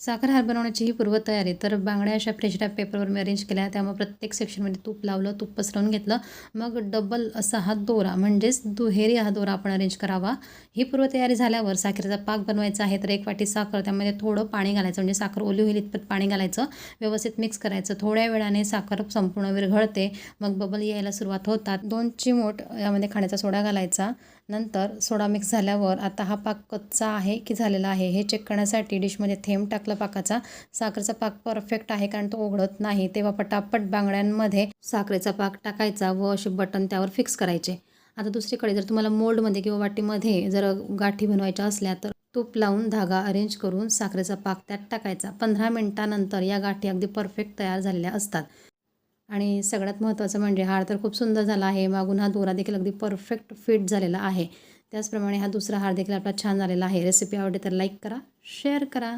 साखर हार बनवण्याची ही पूर्वतयारी. तर बांगड्या अशा फ्रेश पेपरवर मी अरेंज केल्या. त्यामुळे प्रत्येक सेक्शनमध्ये तूप लावलं तूप पसरवून घेतलं. मग डबल असा हा दोरा म्हणजेच दुहेरी हा दोरा आपण अरेंज करावा. ही पूर्वतयारी झाल्यावर साखरेचा पाक बनवायचा आहे तर एक वाटी साखर त्यामध्ये थोडं पाणी घालायचं. म्हणजे साखर ओली होईल इतपत पाणी घालायचं. व्यवस्थित मिक्स करायचं. थोड्या वेळाने साखर संपूर्ण विरघळते. मग बबल यायला सुरुवात होतात. दोन चिमोट यामध्ये खाण्याचा सोडा घालायचा. नंतर सोडा मिक्स झाल्यावर आता हा पाक कच्चा आहे की झालेला आहे हे चेक करण्यासाठी डिशमध्ये थेंब टाक टाकला पाकाचा. साखरेचा पाक परफेक्ट आहे कारण तो ओघडत नाही. तेव्हा पटापट बांगड्यांमध्ये साखरेचा पाक टाकायचा व असे बटन त्यावर फिक्स करायचे. आता दुसरीकडे जर तुम्हाला मोल्डमध्ये किंवा वाटीमध्ये जर गाठी बनवायच्या असल्या तर तूप लावून धागा अरेंज करून साखरेचा पाक त्यात टाकायचा. पंधरा मिनटानंतर या गाठी अगदी परफेक्ट तयार झालेल्या असतात. आणि सगळ्यात महत्त्वाचं म्हणजे हार तर खूप सुंदर झाला आहे. मागून हा दोरा देखील अगदी परफेक्ट फिट झालेला आहे. त्याचप्रमाणे हा दुसरा हार देखील आपला छान झालेला आहे. रेसिपी आवडली तर लाईक करा शेअर करा.